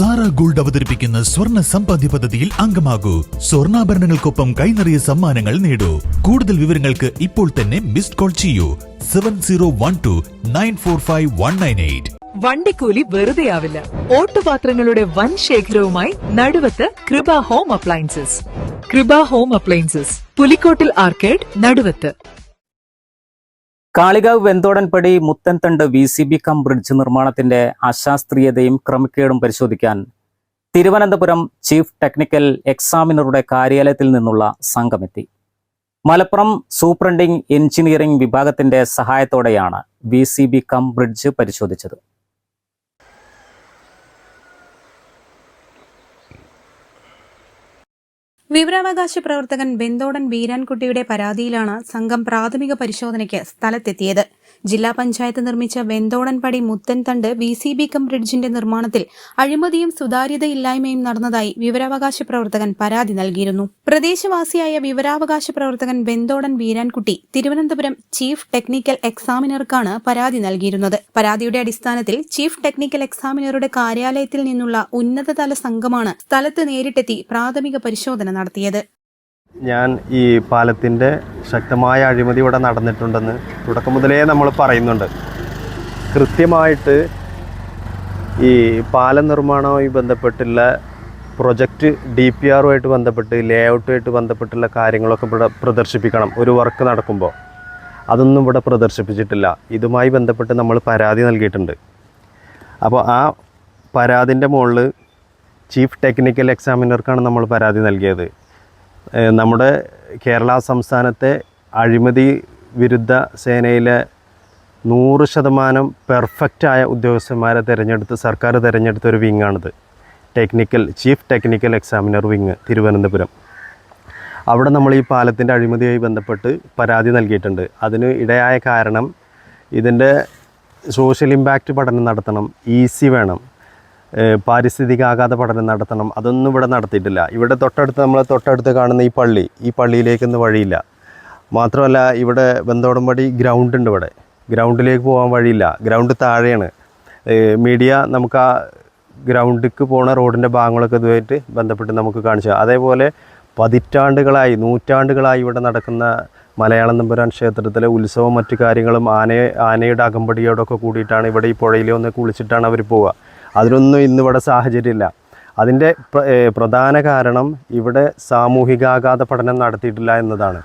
Sara gold അവതരിപ്പിക്കുന്ന സ്വർണ സമ്പാദ്യ പദ്ധതിയിൽ അംഗമാകൂ. സ്വർണാഭരണങ്ങൾക്കൊപ്പം കൈനിറിയ സമ്മാനങ്ങൾ നേടൂ. കൂടുതൽ വിവരങ്ങൾക്ക് ഇപ്പോൾ തന്നെ മിസ്ഡ് കോൾ ചെയ്യൂ. Seven zero one two nine four five one nine eight. വണ്ടിക്കൂലി വെറുതെയാവില്ല. ഓട്ടുപാത്രങ്ങളുടെ വൻ ശേഖരവുമായി Naduvath Krupa home appliances. Krupa home appliances. Pulikkottil arcade Naduvath. Kalikavu Venthodanpadi Muthanthandu V C B cum bridge നിർമ്മാണത്തിന്റെ അശാസ്ത്രീയതയും ക്രമക്കേടും പരിശോധിക്കാൻ തിരുവനന്തപുരം ചീഫ് ടെക്നിക്കൽ എക്സാമിനറുടെ കാര്യാലയത്തിൽ നിന്നുള്ള സംഘമെത്തി. മലപ്പുറം സൂപ്രണ്ടിംഗ് എഞ്ചിനീയറിംഗ് വിഭാഗത്തിന്റെ സഹായത്തോടെയാണ് V C B cum bridge പരിശോധിച്ചത്. വിവരാവകാശ പ്രവർത്തകൻ ബെന്തോടൻ വീരാൻകുട്ടിയുടെ പരാതിയിലാണ് സംഘം പ്രാഥമിക പരിശോധനയ്ക്ക് സ്ഥലത്തെത്തിയത് ജില്ലാ പഞ്ചായത്ത് നിർമ്മിച്ച Venthodanpadi Muthanthand V C B cum ബ്രിഡ്ജിന്റെ നിർമ്മാണത്തിൽ അഴിമതിയും സുതാര്യതയില്ലായ്മയും നടന്നതായി വിവരാവകാശ പ്രവർത്തകൻ പരാതി നൽകിയിരുന്നു. പ്രദേശവാസിയായ വിവരാവകാശ പ്രവർത്തകൻ വെന്തോടൻ വീരാൻകുട്ടി തിരുവനന്തപുരം ചീഫ് ടെക്നിക്കൽ എക്സാമിനർക്കാണ് പരാതി നൽകിയിരുന്നത്. പരാതിയുടെ അടിസ്ഥാനത്തിൽ ചീഫ് ടെക്നിക്കൽ എക്സാമിനറുടെ കാര്യാലയത്തിൽ നിന്നുള്ള ഉന്നതതല സംഘമാണ് സ്ഥലത്ത് നേരിട്ടെത്തി പ്രാഥമിക പരിശോധന നടത്തിയത്. ഞാൻ ഈ പാലത്തിന്റെ ശക്തമായ അഴിമതി ഇവിടെ നടന്നിട്ടുണ്ടെന്ന് തുടക്കം മുതലേ നമ്മൾ പറയുന്നുണ്ട്. കൃത്യമായിട്ട് ഈ പാലം നിർമ്മാണവുമായി ബന്ധപ്പെട്ടുള്ള പ്രൊജക്റ്റ് ഡി പി ആറുമായിട്ട് ബന്ധപ്പെട്ട് ലേ ഔട്ടുമായിട്ട് ബന്ധപ്പെട്ടുള്ള കാര്യങ്ങളൊക്കെ ഇവിടെ പ്രദർശിപ്പിക്കണം. ഒരു വർക്ക് നടക്കുമ്പോൾ. അതൊന്നും ഇവിടെ പ്രദർശിപ്പിച്ചിട്ടില്ല. ഇതുമായി ബന്ധപ്പെട്ട് നമ്മൾ പരാതി നൽകിയിട്ടുണ്ട്. അപ്പോൾ ആ പരാതിന്റെ മുകളിൽ ചീഫ് ടെക്നിക്കൽ എക്സാമിനർക്കാണ് നമ്മൾ പരാതി നൽകിയത്. നമ്മുടെ കേരള സംസ്ഥാനത്തെ അഴിമതി വിരുദ്ധ സേനയിലെ നൂറ് ശതമാനം പെർഫെക്റ്റായ ഉദ്യോഗസ്ഥന്മാരെ തിരഞ്ഞെടുത്ത് സർക്കാർ തിരഞ്ഞെടുത്ത ഒരു വിങ്ങാണിത് technical chief technical examiner wing Thiruvananthapuram. അവിടെ നമ്മൾ ഈ പാലത്തിന്റെ അഴിമതിയുമായി ബന്ധപ്പെട്ട് പരാതി നൽകിയിട്ടുണ്ട്. അതിന് ഇടയായ കാരണം ഇതിന്റെ സോഷ്യൽ ഇമ്പാക്റ്റ് പഠനം നടത്തണം. ഈസി വേണം. ഏഹ് പാരിസ്ഥിതികാഘാത പഠനം നടത്തണം. അതൊന്നും ഇവിടെ നടത്തിയിട്ടില്ല. ഇവിടെ തൊട്ടടുത്ത് നമ്മൾ തൊട്ടടുത്ത് കാണുന്ന ഈ പള്ളി ഈ പള്ളിയിലേക്കൊന്നും വഴിയില്ല. മാത്രമല്ല ഇവിടെ ബന്ധോടമ്പടി ഗ്രൗണ്ട് ഉണ്ട് ഇവിടെ. ഗ്രൗണ്ടിലേക്ക് പോകാൻ വഴിയില്ല. ഗ്രൗണ്ട് താഴെയാണ്. മീഡിയ നമുക്ക് ആ ഗ്രൗണ്ടിലേക്ക് പോണ റോഡിന്റെ ഭാഗങ്ങളൊക്കെ ഇതുമായിട്ട് ബന്ധപ്പെട്ട് നമുക്ക് കാണിച്ചു അതേപോലെ പതിറ്റാണ്ടുകളായി നൂറ്റാണ്ടുകളായി ഇവിടെ നടക്കുന്ന മലയാളം തമ്പുരാൻ ക്ഷേത്രത്തിലെ ഉത്സവം മറ്റു കാര്യങ്ങളും ആനയെ ആനയുടെ അകമ്പടിയോടൊക്കെ കൂടിയിട്ടാണ് ഇവിടെ ഈ പുഴയിൽ ഒന്ന് കുളിച്ചിട്ടാണ് അവർ പോവുക. അതിനൊന്നും ഇന്നിവിടെ സാഹചര്യമില്ല അതിന്റെ പ്രധാന കാരണം ഇവിടെ സാമൂഹികാഘാത പഠനം നടത്തിയിട്ടില്ല എന്നതാണ്.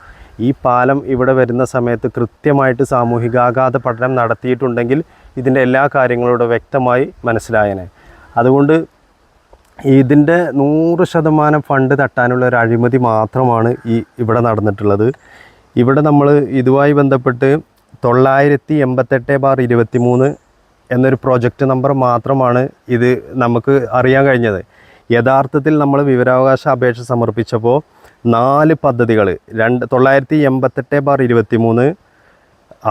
ഈ പാലം ഇവിടെ വരുന്ന സമയത്ത് കൃത്യമായിട്ട് സാമൂഹികാഘാത പഠനം നടത്തിയിട്ടുണ്ടെങ്കിൽ ഇതിന്റെ എല്ലാ കാര്യങ്ങളോടും വ്യക്തമായി മനസ്സിലായനെ. അതുകൊണ്ട് ഇതിന്റെ നൂറ് ശതമാനം ഫണ്ട് തട്ടാനുള്ള ഒരു അഴിമതി മാത്രമാണ് ഈ ഇവിടെ നടന്നിട്ടുള്ളത്. ഇവിടെ നമ്മൾ ഇതുമായി ബന്ധപ്പെട്ട് തൊള്ളായിരത്തി എൺപത്തെട്ട് ബാർ ഇരുപത്തി മൂന്ന് എന്നൊരു പ്രോജക്റ്റ് നമ്പർ മാത്രമാണ് ഇത് നമുക്ക് അറിയാൻ കഴിഞ്ഞത്. യഥാർത്ഥത്തിൽ നമ്മൾ വിവരാവകാശ അപേക്ഷ സമർപ്പിച്ചപ്പോൾ നാല് പദ്ധതികൾ രണ്ട് തൊള്ളായിരത്തി എൺപത്തെട്ട് ബാർ ഇരുപത്തി മൂന്ന്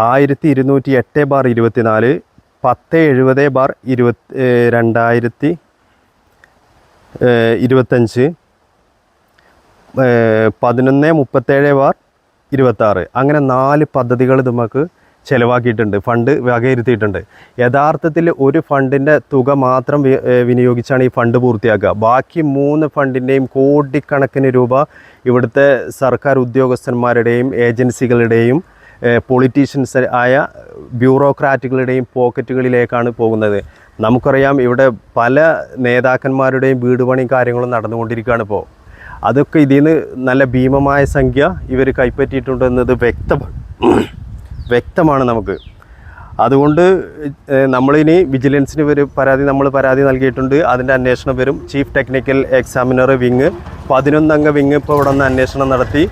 ആയിരത്തി ഇരുന്നൂറ്റി എട്ട് ബാർ ഇരുപത്തിനാല് പത്ത് എഴുപത് ബാർ ഇരുപത്തി രണ്ടായിരത്തി ഇരുപത്തഞ്ച് പതിനൊന്ന് മുപ്പത്തേഴ് ബാർ ഇരുപത്താറ്. അങ്ങനെ നാല് പദ്ധതികൾ നമുക്ക് ചിലവാക്കിയിട്ടുണ്ട് ഫണ്ട് വകയിരുത്തിയിട്ടുണ്ട്. യഥാർത്ഥത്തിൽ ഒരു ഫണ്ടിന്റെ തുക മാത്രം വിനിയോഗിച്ചാണ് ഈ ഫണ്ട് പൂർത്തിയാക്കുക. ബാക്കി മൂന്ന് ഫണ്ടിന്റെയും കോടിക്കണക്കിന് രൂപ ഇവിടുത്തെ സർക്കാർ ഉദ്യോഗസ്ഥന്മാരുടെയും ഏജൻസികളുടെയും പൊളിറ്റീഷ്യൻസ് ആയ ബ്യൂറോക്രാറ്റുകളുടെയും പോക്കറ്റുകളിലേക്കാണ് പോകുന്നത്. നമുക്കറിയാം ഇവിടെ പല നേതാക്കന്മാരുടെയും വീട് പണിയും കാര്യങ്ങളും നടന്നുകൊണ്ടിരിക്കുകയാണ് ഇപ്പോൾ. അതൊക്കെ ഇതിൽ നിന്ന് നല്ല ഭീമമായ സംഖ്യ ഇവർ കൈപ്പറ്റിയിട്ടുണ്ടെന്നത് വ്യക്തമാണ്. വ്യക്തമാണ് നമുക്ക്. അതുകൊണ്ട് നമ്മളിനി വിജിലൻസിന് ഒരു പരാതി നമ്മൾ പരാതി നൽകിയിട്ടുണ്ട്. അതിന്റെ അന്വേഷണം വരും. ചീഫ് ടെക്നിക്കൽ എക്സാമിനർ വിങ് പതിനൊന്നംഗ വിങ് ഇപ്പോൾ ഇവിടെ നിന്ന് അന്വേഷണം നടത്തി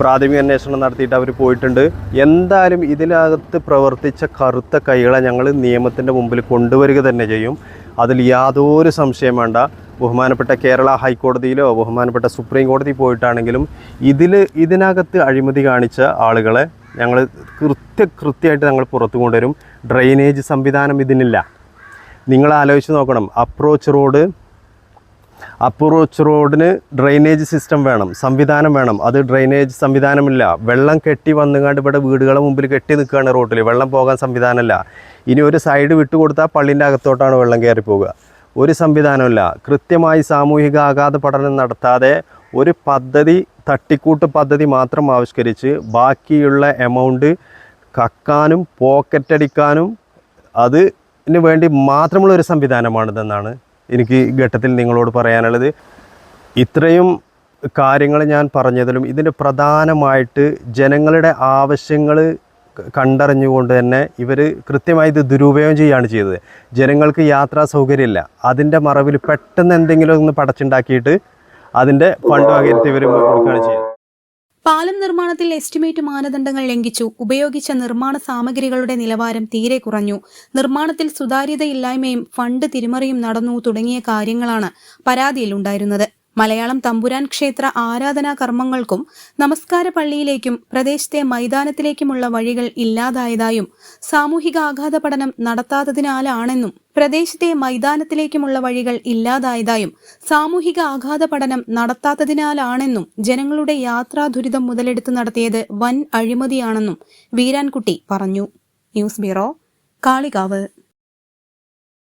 പ്രാഥമിക അന്വേഷണം നടത്തിയിട്ട് അവർ പോയിട്ടുണ്ട്. എന്തായാലും ഇതിനകത്ത് പ്രവർത്തിച്ച കറുത്ത കൈകളെ ഞങ്ങൾ നിയമത്തിന്റെ മുമ്പിൽ കൊണ്ടുവരിക തന്നെ ചെയ്യും. അതിൽ യാതൊരു സംശയം വേണ്ട. ബഹുമാനപ്പെട്ട കേരള ഹൈക്കോടതിയിലോ ബഹുമാനപ്പെട്ട സുപ്രീം കോടതി പോയിട്ടാണെങ്കിലും ഇതിൽ ഇതിനകത്ത് അഴിമതി കാണിച്ച ആളുകളെ ഞങ്ങൾ കൃത്യ കൃത്യമായിട്ട് ഞങ്ങൾ പുറത്തു കൊണ്ടുവരും. ഡ്രെയിനേജ് സംവിധാനം ഇതിനില്ല. നിങ്ങൾ ആലോചിച്ച് നോക്കണം. അപ്രോച്ച് റോഡ് അപ്രോച്ച് റോഡിന് ഡ്രെയിനേജ് സിസ്റ്റം വേണം സംവിധാനം വേണം. അത് ഡ്രെയിനേജ് സംവിധാനമില്ല. വെള്ളം കെട്ടി വന്നുകൊണ്ട് ഇവിടെ വീടുകളെ മുമ്പിൽ കെട്ടി നിൽക്കുകയാണ് റോട്ടിൽ വെള്ളം പോകാൻ സംവിധാനമില്ല. ഇനി ഒരു സൈഡ് വിട്ടു കൊടുത്താൽ പള്ളിന്റെ അകത്തോട്ടാണ് വെള്ളം കയറി പോവുക ഒരു സംവിധാനമില്ല. കൃത്യമായി സാമൂഹിക ആഘാത പഠനം നടത്താതെ ഒരു പദ്ധതി തട്ടിക്കൂട്ട് പദ്ധതി മാത്രം ആവിഷ്കരിച്ച് ബാക്കിയുള്ള എമൗണ്ട് കക്കാനും പോക്കറ്റടിക്കാനും അതിന് വേണ്ടി മാത്രമുള്ള ഒരു സംവിധാനമാണിതെന്നാണ് എനിക്ക് ഘട്ടത്തിൽ നിങ്ങളോട് പറയാനുള്ളത്. ഇത്രയും കാര്യങ്ങൾ ഞാൻ പറഞ്ഞതിലും ഇതിന്റെ പ്രധാനമായിട്ട് ജനങ്ങളുടെ ആവശ്യങ്ങൾ കണ്ടറിഞ്ഞുകൊണ്ട് തന്നെ ഇവർ കൃത്യമായി ഇത് ദുരുപയോഗം ചെയ്യുകയാണ് ചെയ്തത്. ജനങ്ങൾക്ക് യാത്രാ സൗകര്യമില്ല. അതിന്റെ മറവിൽ പെട്ടെന്ന് എന്തെങ്കിലും ഒന്ന് പടച്ചുണ്ടാക്കിയിട്ട് അതിന്റെ ഫണ്ട് വകയിരുത്തി ഇവർ കൊടുക്കുകയാണ് ചെയ്യുന്നത്. പാലം നിർമ്മാണത്തിൽ എസ്റ്റിമേറ്റ് മാനദണ്ഡങ്ങൾ ലംഘിച്ചു. ഉപയോഗിച്ച നിർമ്മാണ സാമഗ്രികളുടെ നിലവാരം തീരെ കുറഞ്ഞു. നിർമ്മാണത്തിൽ സുതാര്യതയില്ലായ്മയും ഫണ്ട് തിരിമറിയും നടന്നു തുടങ്ങിയ കാര്യങ്ങളാണ് പരാതിയിലുണ്ടായിരുന്നത്. മലയാളം തമ്പുരാൻ ക്ഷേത്ര ആരാധനാ കർമ്മങ്ങൾക്കും നമസ്കാര പള്ളിയിലേക്കും പ്രദേശത്തെ മൈതാനത്തിലേക്കുമുള്ള വഴികൾ ഇല്ലാതായതായും സാമൂഹിക ആഘാത പഠനം നടത്താത്തതിനാലാണെന്നും പ്രദേശത്തെ മൈതാനത്തിലേക്കുമുള്ള വഴികൾ ഇല്ലാതായതായും സാമൂഹിക ആഘാത പഠനം നടത്താത്തതിനാലാണെന്നും ജനങ്ങളുടെ യാത്രാ ദുരിതം മുതലെടുത്ത് നടത്തിയത് വൻ അഴിമതിയാണെന്നും വീരാൻകുട്ടി പറഞ്ഞു. News bureau Kalikavu.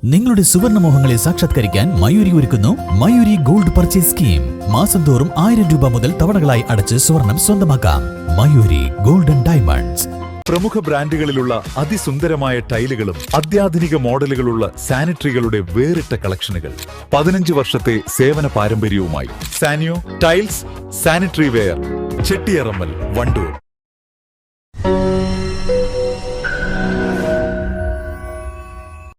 നിങ്ങളുടെ സുവർണമോഹങ്ങളെ സാക്ഷാത്കരിക്കാൻ മയൂരി ഒരുക്കുന്നു മയൂരി ഗോൾഡ് പർച്ചേസ് സ്കീം. മാസം തോറും ആയിരം രൂപ മുതൽ തവണകളായി അടച്ച് സ്വർണം സ്വന്തമാക്കാം. Mayuri golden diamonds. പ്രമുഖ ബ്രാൻഡുകളിലുള്ള അതിസുന്ദരമായ ടൈലുകളും അത്യാധുനിക മോഡലുകളുള്ള സാനിറ്ററികളുടെ വേറിട്ട കളക്ഷനുകൾ. പതിനഞ്ച് വർഷത്തെ സേവന പാരമ്പര്യവുമായി Sanio tiles sanitary ware Chettiyarammal Wandoor.